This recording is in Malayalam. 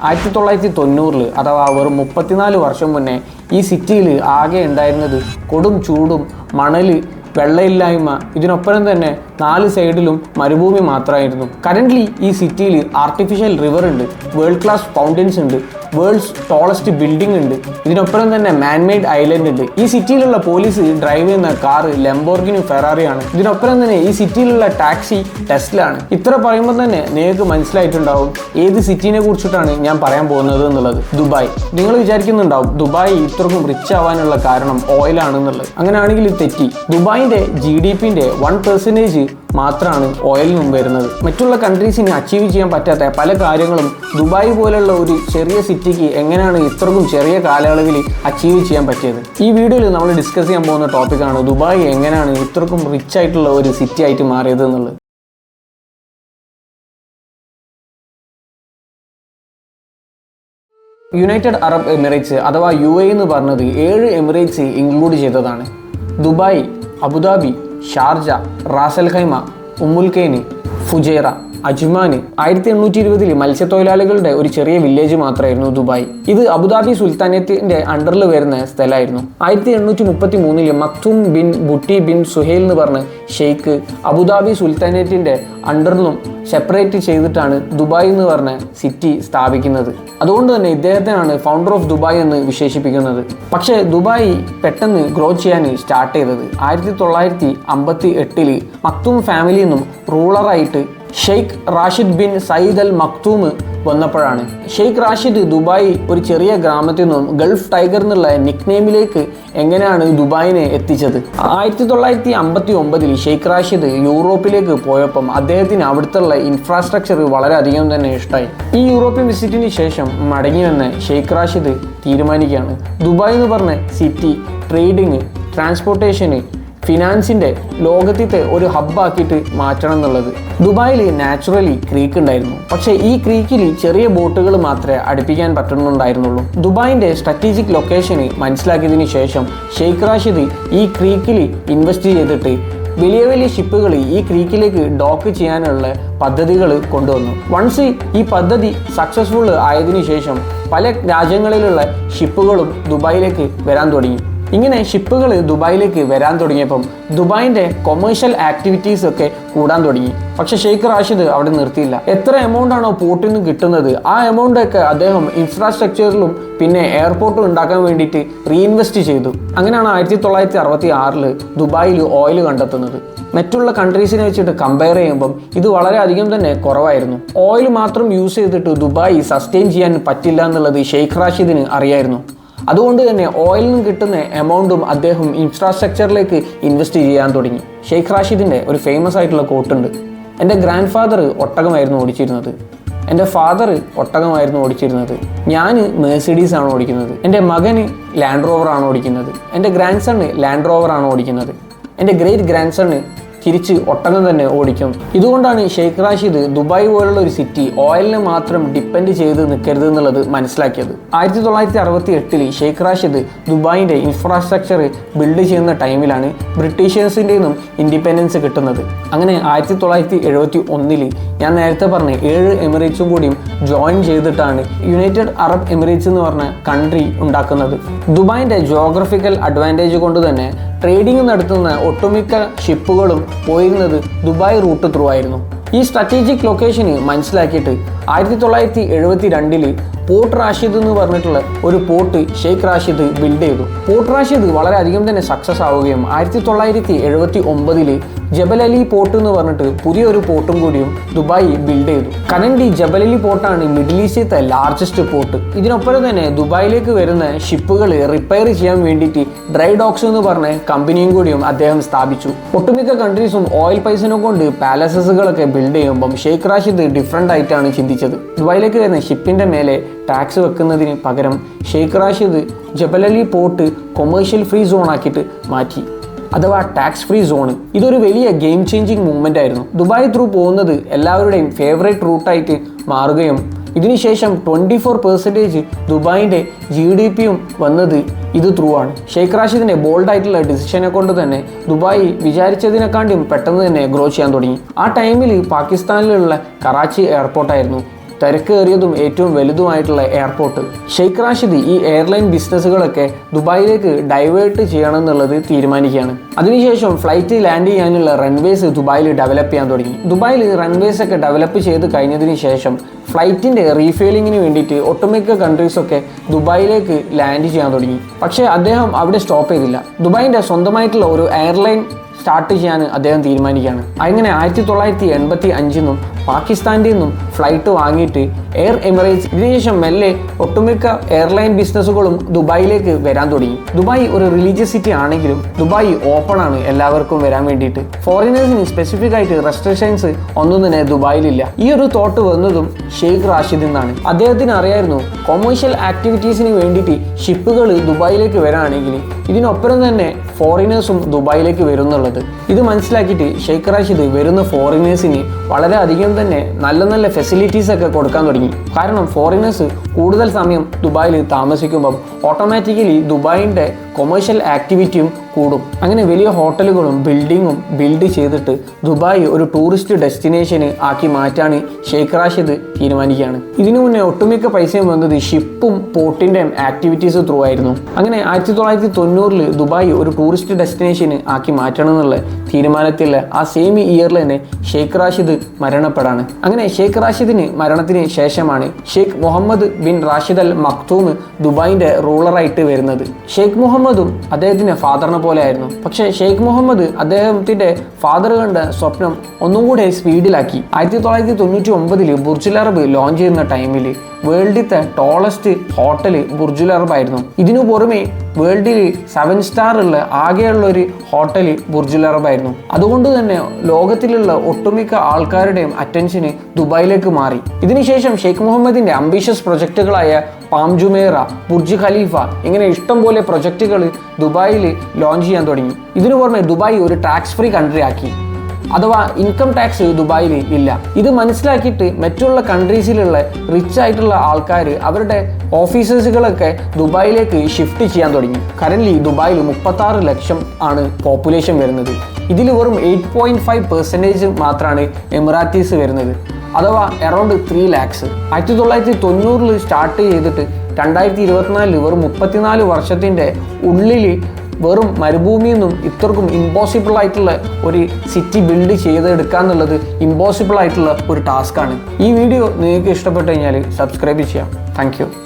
ആയിരത്തി തൊള്ളായിരത്തി തൊണ്ണൂറിൽ അഥവാ വെറും മുപ്പത്തിനാല് വർഷം മുന്നേ ഈ സിറ്റിയിൽ ആകെ ഉണ്ടായിരുന്നത് കൊടും ചൂടും മണൽ വെള്ളമില്ലായ്മ ഇതിനൊപ്പം തന്നെ നാല് സൈഡിലും മരുഭൂമി മാത്രമായിരുന്നു. കറന്റ്ലി ഈ സിറ്റിയിൽ ആർട്ടിഫിഷ്യൽ റിവർ ഉണ്ട് വേൾഡ് ക്ലാസ് ഫൗണ്ടൻസ് ഉണ്ട് വേൾഡ്സ് ടോളസ്റ്റ് ബിൽഡിംഗ് ഉണ്ട്. ഇതിനൊപ്പം തന്നെ മാൻമെയ്ഡ് ഐലൻഡ് ഉണ്ട്. ഈ സിറ്റിയിലുള്ള പോലീസ് ഡ്രൈവ് ചെയ്യുന്ന കാർ ലംബോർഗിനി ഫെറാറിയാണ് ഇതിനൊപ്പം തന്നെ ഈ സിറ്റിയിലുള്ള ടാക്സി ടെസ്റ്റിലാണ് ഇത്ര പറയുമ്പോൾ തന്നെ നിങ്ങൾക്ക് മനസ്സിലായിട്ടുണ്ടാവും ഏത് സിറ്റിനെ കുറിച്ചിട്ടാണ് ഞാൻ പറയാൻ പോകുന്നത് എന്നുള്ളത്. ദുബായ്. നിങ്ങൾ വിചാരിക്കുന്നുണ്ടാവും ദുബായ് ഇത്രക്കും റിച്ച് ആവാനുള്ള കാരണം ഓയിലാണെന്നുള്ളത് അങ്ങനെയാണെങ്കിൽ തെറ്റി. ദുബായിന്റെ ജി ഡി പിന്റെ വൺ പെർസെന്റേജ് മാത്രമാണ് ഓയിൽ നിന്നും വരുന്നത്. മറ്റുള്ള കൺട്രീസിന് അച്ചീവ് ചെയ്യാൻ പറ്റാത്ത പല കാര്യങ്ങളും ദുബായ് പോലുള്ള ഒരു ചെറിയ സിറ്റിക്ക് എങ്ങനെയാണ് ഇത്രക്കും ചെറിയ കാലയളവിൽ അച്ചീവ് ചെയ്യാൻ പറ്റിയത്? ഈ വീഡിയോയിൽ നമ്മൾ ഡിസ്കസ് ചെയ്യാൻ പോകുന്ന ടോപ്പിക്കാണ് ദുബായ് എങ്ങനെയാണ് ഇത്രക്കും റിച്ച് ആയിട്ടുള്ള ഒരു സിറ്റി ആയിട്ട് മാറിയത് എന്നുള്ളത്. യുണൈറ്റഡ് അറബ് എമിറേറ്റ്സ് അഥവാ യു എ എന്ന് പറഞ്ഞത് ഏഴ് എമിറേറ്റ്സ് ഇൻക്ലൂഡ് ചെയ്തതാണ്. Dubai Abu Dhabi Sharjah Ras al Khaimah Umm al Quwain Fujairah. Ajman ആയിരത്തി എണ്ണൂറ്റി ഇരുപതിൽ മത്സ്യത്തൊഴിലാളികളുടെ ഒരു ചെറിയ വില്ലേജ് മാത്രമായിരുന്നു ദുബായ്. ഇത് അബുദാബി സുൽത്താനത്തിന്റെ അണ്ടറിൽ വരുന്ന സ്ഥലമായിരുന്നു. ആയിരത്തി എണ്ണൂറ്റി മുപ്പത്തി മൂന്നിൽ Maktoum bin Butti bin Suhail എന്ന് പറഞ്ഞ് ഷെയ്ഖ് അബുദാബി സുൽത്താനേറ്റിന്റെ അണ്ടറിലും സെപ്പറേറ്റ് ചെയ്തിട്ടാണ് ദുബായ് എന്ന് പറഞ്ഞ സിറ്റി സ്ഥാപിക്കുന്നത്. അതുകൊണ്ട് തന്നെ ഇദ്ദേഹത്തിനാണ് ഫൗണ്ടർ ഓഫ് ദുബായ് എന്ന് വിശേഷിപ്പിക്കുന്നത്. പക്ഷേ ദുബായ് പെട്ടെന്ന് ഗ്രോ ചെയ്യാൻ സ്റ്റാർട്ട് ചെയ്തത് ആയിരത്തി തൊള്ളായിരത്തി അമ്പത്തി എട്ടിൽ മക്തൂം ഫാമിലിയിൽ നിന്നും റൂളറായിട്ട് Sheikh Rashid bin Saeed al Maktoum വന്നപ്പോഴാണ്. ഷെയ്ഖ് റാഷിദ് ദുബായ് ഒരു ചെറിയ ഗ്രാമത്തിൽ നിന്നും ഗൾഫ് ടൈഗർ എന്നുള്ള നിക്നെയിമിലേക്ക് എങ്ങനെയാണ് ദുബായിനെ എത്തിച്ചത്? ആയിരത്തി തൊള്ളായിരത്തി അമ്പത്തി ഒമ്പതിൽ ഷെയ്ഖ് റാഷിദ് യൂറോപ്പിലേക്ക് പോയപ്പം അദ്ദേഹത്തിന് അവിടുത്തെ ഇൻഫ്രാസ്ട്രക്ചർ വളരെയധികം തന്നെ ഇഷ്ടമായി. ഈ യൂറോപ്യൻ വിസിറ്റിന് ശേഷം മടങ്ങി വന്ന് ഷെയ്ഖ് റാഷിദ് തീരുമാനിക്കുകയാണ്. ദുബായ് എന്ന് പറഞ്ഞ സിറ്റി ട്രേഡിങ് ട്രാൻസ്പോർട്ടേഷന് ഫിനാൻസിന്റെ ലോകത്തിത്തെ ഒരു ഹബ്ബാക്കിയിട്ട് മാറ്റണം എന്നുള്ളത് ദുബായിൽ നാച്ചുറലി ക്രീക്ക് ഉണ്ടായിരുന്നു. പക്ഷെ ഈ ക്രീക്കിൽ ചെറിയ ബോട്ടുകൾ മാത്രമേ അടുപ്പിക്കാൻ പറ്റുന്നുണ്ടായിരുന്നുള്ളൂ. ദുബായിന്റെ സ്ട്രാറ്റജിക് ലൊക്കേഷന് മനസ്സിലാക്കിയതിന് ശേഷം ഷെയ്ഖ് റാഷിദ് ഈ ക്രീക്കിൽ ഇൻവെസ്റ്റ് ചെയ്തിട്ട് വലിയ വലിയ ഷിപ്പുകൾ ഈ ക്രീക്കിലേക്ക് ഡോക്ക് ചെയ്യാനുള്ള പദ്ധതികൾ കൊണ്ടുവന്നു. വൺസ് ഈ പദ്ധതി സക്സസ്ഫുൾ ആയതിനു ശേഷം പല രാജ്യങ്ങളിലുള്ള ഷിപ്പുകളും ദുബായിലേക്ക് വരാൻ തുടങ്ങി. ഇങ്ങനെ ഷിപ്പുകൾ ദുബായിലേക്ക് വരാൻ തുടങ്ങിയപ്പം ദുബായിന്റെ കൊമേഴ്ഷ്യൽ ആക്ടിവിറ്റീസ് ഒക്കെ കൂടാൻ തുടങ്ങി. പക്ഷെ ഷെയ്ഖ് റാഷിദ് അവിടെ നിർത്തിയില്ല. എത്ര എമൗണ്ട് ആണോ പോർട്ടിൽ നിന്ന് കിട്ടുന്നത്? ആ എമൗണ്ട് ഒക്കെ അദ്ദേഹം ഇൻഫ്രാസ്ട്രക്ചറിലും പിന്നെ എയർപോർട്ടും ഉണ്ടാക്കാൻ വേണ്ടിയിട്ട് റീഇൻവെസ്റ്റ് ചെയ്തു. അങ്ങനെയാണ് ആയിരത്തി തൊള്ളായിരത്തി അറുപത്തി ആറിൽ ദുബായിൽ ഓയിൽ കണ്ടെത്തുന്നത്. മറ്റുള്ള കൺട്രീസിനെ വെച്ചിട്ട് കമ്പയർ ചെയ്യുമ്പം ഇത് വളരെയധികം തന്നെ കുറവായിരുന്നു. ഓയിൽ മാത്രം യൂസ് ചെയ്തിട്ട് ദുബായ് സസ്റ്റെയിൻ ചെയ്യാൻ പറ്റില്ല എന്നുള്ളത് ഷെയ്ഖ് റാഷിദിന് അറിയായിരുന്നു. അതുകൊണ്ട് തന്നെ ഓയിലിൽ നിന്ന് കിട്ടുന്ന എമൗണ്ടും അദ്ദേഹം ഇൻഫ്രാസ്ട്രക്ചറിലേക്ക് ഇൻവെസ്റ്റ് ചെയ്യാൻ തുടങ്ങി. ഷെയ്ഖ് റാഷിദിന്റെ ഒരു ഫേമസ് ആയിട്ടുള്ള കോട്ടുണ്ട് എന്റെ ഗ്രാൻഡ് ഫാദർ ഒട്ടകമായിരുന്നു ഓടിച്ചിരുന്നത്. എന്റെ ഫാദർ ഒട്ടകമായിരുന്നു ഓടിച്ചിരുന്നത്. ഞാൻ മേഴ്സിഡീസ് ആണ് ഓടിക്കുന്നത്. എന്റെ മകന് ലാൻഡ് റോവർ ആണ് ഓടിക്കുന്നത്. എന്റെ ഗ്രാൻഡ് സണ് ലാൻഡ് റോവർ ആണ് ഓടിക്കുന്നത്. എന്റെ ഗ്രേറ്റ് ഗ്രാൻഡ് സണ് തിരിച്ച് ഒട്ടകം തന്നെ ഓടിക്കും. ഇതുകൊണ്ടാണ് ഷെയ്ഖ് റാഷിദ് ദുബായ് പോലുള്ള ഒരു സിറ്റി ഓയിലിനെ മാത്രം ഡിപ്പെൻഡ് ചെയ്ത് നിൽക്കരുത് എന്നുള്ളത് മനസ്സിലാക്കിയത്. ആയിരത്തി തൊള്ളായിരത്തി അറുപത്തി എട്ടിൽ ഷെയ്ഖ് റാഷിദ് ദുബായിന്റെ ഇൻഫ്രാസ്ട്രക്ചർ ബിൽഡ് ചെയ്യുന്ന ടൈമിലാണ് ബ്രിട്ടീഷേഴ്സിന്റെ നിന്നും ഇൻഡിപെൻഡൻസ് കിട്ടുന്നത്. അങ്ങനെ ആയിരത്തി തൊള്ളായിരത്തി എഴുപത്തി ഒന്നിൽ ഞാൻ നേരത്തെ പറഞ്ഞ ഏഴ് എമിറേറ്റ്സും കൂടിയും ജോയിൻ ചെയ്തിട്ടാണ് യുണൈറ്റഡ് അറബ് എമിറേറ്റ്സ് എന്ന് പറഞ്ഞ കൺട്രി ഉണ്ടാക്കുന്നത്. ദുബായിന്റെ ജോഗ്രഫിക്കൽ അഡ്വാന്റേജ് കൊണ്ട് തന്നെ ട്രേഡിംഗ് നടത്തുന്ന ഒട്ടുമിക്ക ഷിപ്പുകളും പോയിരുന്നത് ദുബായ് റൂട്ട് ത്രൂ ആയിരുന്നു. ഈ സ്ട്രാറ്റജിക് ലൊക്കേഷന് മനസ്സിലാക്കിയിട്ട് ആയിരത്തി തൊള്ളായിരത്തി എഴുപത്തി രണ്ടിൽ പോർട്ട് റാഷിദ് എന്ന് പറഞ്ഞിട്ടുള്ള ഒരു പോർട്ട് ഷെയ്ഖ് റാഷിദ് ബിൽഡ് ചെയ്തു. പോർട്ട് റാഷിദ് വളരെ അധികം തന്നെ സക്സസ് ആവുകയും ആയിരത്തി തൊള്ളായിരത്തി എഴുപത്തി ഒമ്പതിൽ ജബൽ അലി പോർട്ട് എന്ന് പറഞ്ഞിട്ട് പുതിയൊരു പോർട്ടും കൂടിയും ദുബായ് ബിൽഡ് ചെയ്തു. കറന്റ് ജബൽ അലി പോർട്ടാണ് മിഡിൽ ഈസ്റ്റിലത്തെ ലാർജസ്റ്റ് പോർട്ട് ഇതിനൊപ്പം തന്നെ ദുബായിലേക്ക് വരുന്ന ഷിപ്പുകൾ റിപ്പയർ ചെയ്യാൻ വേണ്ടിയിട്ട് ഡ്രൈ ഡോക്സ് എന്ന് പറഞ്ഞ കമ്പനിയും കൂടിയും അദ്ദേഹം സ്ഥാപിച്ചു. ഒട്ടുമിക്ക കൺട്രീസും ഓയിൽ പൈസനെ കൊണ്ട് പാലസസുകളൊക്കെ ബിൽഡ് ചെയ്യുമ്പം ഷെയ്ഖ് റാഷിദ് ഡിഫറെന്റ് ആയിട്ടാണ് ചിന്തിച്ചത്. ദുബായിലേക്ക് വരുന്ന ഷിപ്പിന്റെ മേലെ ടാക്സ് വെക്കുന്നതിന് പകരം Sheikh Rashid Jebel Ali port commercial free zone ആക്കിയിട്ട് മാറ്റി. അഥവാ ടാക്സ് ഫ്രീ സോൺ ഇതൊരു വലിയ ഗെയിം ചേഞ്ചിങ് മൂവ്മെന്റ് ആയിരുന്നു. ദുബായ് ത്രൂ പോകുന്നത് എല്ലാവരുടെയും ഫേവറേറ്റ് റൂട്ടായിട്ട് മാറുകയും ഇതിനുശേഷം ട്വന്റി ഫോർ പെർസെന്റേജ് ദുബായിന്റെ ജി ഡി പിയും വന്നത് ഇത് ത്രൂ ആണ്. ഷെയ്ഖ് റാഷിദിന്റെ ബോൾഡ് ആയിട്ടുള്ള ഡിസിഷനെ കൊണ്ട് തന്നെ ദുബായ് വിചാരിച്ചതിനെക്കാണ്ടും പെട്ടെന്ന് തന്നെ ഗ്രോ ചെയ്യാൻ തുടങ്ങി. ആ ടൈമിൽ പാകിസ്ഥാനിലുള്ള കറാച്ചി എയർപോർട്ടായിരുന്നു തിരക്കേറിയതും ഏറ്റവും വലുതുമായിട്ടുള്ള എയർപോർട്ട് ഷെയ്ഖ് റാഷിദ് ഈ എയർലൈൻ ബിസിനസ്സുകളൊക്കെ ദുബായിലേക്ക് ഡൈവേർട്ട് ചെയ്യണം എന്നുള്ളത് തീരുമാനിക്കുകയാണ്. അതിനുശേഷം ഫ്ലൈറ്റ് ലാൻഡ് ചെയ്യാനുള്ള റൺവേസ് ദുബായിൽ ഡെവലപ്പ് ചെയ്യാൻ തുടങ്ങി. ദുബായിൽ റൺവേസ് ഒക്കെ ഡെവലപ്പ് ചെയ്ത് കഴിഞ്ഞതിന് ശേഷം ഫ്ലൈറ്റിന്റെ റീഫെയിലിങ്ങിന് വേണ്ടിയിട്ട് ഒട്ടുമിക്ക കൺട്രീസൊക്കെ ദുബായിലേക്ക് ലാൻഡ് ചെയ്യാൻ തുടങ്ങി. പക്ഷേ അദ്ദേഹം അവിടെ സ്റ്റോപ്പ് ചെയ്തില്ല. ദുബായിന്റെ സ്വന്തമായിട്ടുള്ള ഒരു എയർലൈൻ സ്റ്റാർട്ട് ചെയ്യാൻ അദ്ദേഹം തീരുമാനിക്കുകയാണ്. അങ്ങനെ ആയിരത്തി തൊള്ളായിരത്തി എൺപത്തി അഞ്ചിന്നും പാകിസ്ഥാനിൽ നിന്നും ഫ്ലൈറ്റ് വാങ്ങിയിട്ട് എയർ എമിറേറ്റ്സ് ഇതിനുശേഷം മെല്ലെ ഒട്ടുമിക്ക എയർലൈൻ ബിസിനസ്സുകളും ദുബായിലേക്ക് വരാൻ തുടങ്ങി. ദുബായ് ഒരു റിലീജിയസ് സിറ്റി ആണെങ്കിലും ദുബായ് ഓപ്പൺ ആണ് എല്ലാവർക്കും വരാൻ വേണ്ടിയിട്ട്. ഫോറിനേഴ്സിന് സ്പെസിഫിക് ആയിട്ട് റെസ്ട്രിക്ഷൻസ് ഒന്നും തന്നെ ദുബായിലില്ല. ഈ ഒരു തോട്ട് വന്നതും ഷെയ്ഖ് റാഷിദ് നിന്നാണ് അദ്ദേഹത്തിന് അറിയായിരുന്നു കൊമേഴ്ഷ്യൽ ആക്ടിവിറ്റീസിന് വേണ്ടിയിട്ട് ഷിപ്പുകൾ ദുബായിലേക്ക് വരാണെങ്കിൽ ഇതിനൊപ്പം തന്നെ ഫോറിനേഴ്സും ദുബായിലേക്ക് വരുന്നുള്ളത് ഇത് മനസ്സിലാക്കിയിട്ട് ഷെയ്ഖ് റാഷിദ് വരുന്ന ഫോറിനേഴ്സിന് വളരെയധികം തന്നെ നല്ല നല്ല ഫെസിലിറ്റീസ് ഒക്കെ കൊടുക്കാൻ തുടങ്ങി. കാരണം ഫോറിനേഴ്സ് കൂടുതൽ സമയം ദുബായിൽ താമസിക്കുമ്പോൾ ഓട്ടോമാറ്റിക്കലി ദുബായിന്റെ കൊമേഴ്ഷ്യൽ ആക്ടിവിറ്റിയും കൂടും. അങ്ങനെ വലിയ ഹോട്ടലുകളും ബിൽഡിങ്ങും ബിൽഡ് ചെയ്തിട്ട് ദുബായ് ഒരു ടൂറിസ്റ്റ് ഡെസ്റ്റിനേഷന് ആക്കി മാറ്റാണ് ഷെയ്ഖ് റാഷിദ് തീരുമാനിക്കുകയാണ്. ഇതിനു മുന്നേ ഒട്ടുമിക്ക പൈസയും വന്നത് ഷിപ്പും പോർട്ടിന്റെയും ആക്ടിവിറ്റീസ് ത്രൂ ആയിരുന്നു. അങ്ങനെ ആയിരത്തി തൊള്ളായിരത്തി തൊണ്ണൂറിൽ ദുബായ് ഒരു ടൂറിസ്റ്റ് ഡെസ്റ്റിനേഷന് ആക്കി മാറ്റണം എന്നുള്ള തീരുമാനത്തിൽ ആ സെയിം ഇയറിൽ തന്നെ ഷെയ്ഖ് റാഷിദ് മരണപ്പെടാണ്. അങ്ങനെ ഷെയ്ഖ് റാഷിദിന് മരണത്തിന് ശേഷമാണ് Sheikh Mohammed bin Rashid al Maktoum ദുബായിന്റെ റൂളറായിട്ട് വരുന്നത്. ഷെയ്ഖ് മുഹമ്മദും അദ്ദേഹത്തിന്റെ ഫാദറിനെ പോലെ ആയിരുന്നു. പക്ഷേ ഷെയ്ഖ് മുഹമ്മദ് അദ്ദേഹത്തിന്റെ ഫാദർ കണ്ട സ്വപ്നം ഒന്നും കൂടെ സ്പീഡിലാക്കി. ആയിരത്തി തൊള്ളായിരത്തി തൊണ്ണൂറ്റി ഒമ്പതിൽ ബുർജുൽ അറബ് ലോഞ്ച് ചെയ്യുന്ന ടൈമിൽ വേൾഡിത്തെ tallest hotel Burj al Arab ആയിരുന്നു. ഇതിനു പുറമെ വേൾഡിൽ സെവൻ സ്റ്റാർ ഉള്ള ആകെയുള്ള ഒരു ഹോട്ടൽ ബുർജുൽ അറബ് ആയിരുന്നു. അതുകൊണ്ട് തന്നെ ലോകത്തിലുള്ള ഒട്ടുമിക്ക ആൾക്കാരുടെയും അറ്റൻഷന് ദുബായിലേക്ക് മാറി. ഇതിനുശേഷം ഷെയ്ഖ് മുഹമ്മദിന്റെ അംബീഷ്യസ് പ്രൊജക്റ്റുകളായ പാം ജുമേറ ബുർജ് ഖലീഫ ഇങ്ങനെ ഇഷ്ടം പോലെ ദുബായിൽ ലോഞ്ച് ചെയ്യാൻ തുടങ്ങി. ഇതിനു പുറമെ ദുബായ് ഒരു ടാക്സ് ഫ്രീ കൺട്രി ആക്കി. അഥവാ ഇൻകം ടാക്സ് ദുബായിൽ ഇല്ല. ഇത് മനസ്സിലാക്കിയിട്ട് മറ്റുള്ള കൺട്രീസിലുള്ള റിച്ച് ആയിട്ടുള്ള ആൾക്കാർ അവരുടെ ഓഫീസേഴ്സുകളൊക്കെ ദുബായിലേക്ക് ഷിഫ്റ്റ് ചെയ്യാൻ തുടങ്ങി. കറന്റ് ദുബായിൽ മുപ്പത്താറ് ലക്ഷം ആണ് പോപ്പുലേഷൻ വരുന്നത്. ഇതിൽ വെറും എയ്റ്റ് പോയിന്റ് ഫൈവ് പെർസെന്റേജ് മാത്രമാണ് എമിറാത്തീസ് വരുന്നത്. അഥവാ അറൗണ്ട് ത്രീ ലാക്സ് ആയിരത്തി തൊള്ളായിരത്തി തൊണ്ണൂറിൽ സ്റ്റാർട്ട് ചെയ്തിട്ട് രണ്ടായിരത്തി ഇരുപത്തിനാലിൽ വെറും മുപ്പത്തിനാല് വർഷത്തിന്റെ ഉള്ളിൽ വെറും മരുഭൂമിയിൽ നിന്നും ഇത്രക്കും ഇമ്പോസിബിൾ ആയിട്ടുള്ള ഒരു സിറ്റി ബിൽഡ് ചെയ്തെടുക്കുക എന്നുള്ളത് ഇമ്പോസിബിൾ ആയിട്ടുള്ള ഒരു ടാസ്ക്കാണ് ഈ വീഡിയോ നിങ്ങൾക്ക് ഇഷ്ടപ്പെട്ടു കഴിഞ്ഞാൽ സബ്സ്ക്രൈബ് ചെയ്യാം താങ്ക്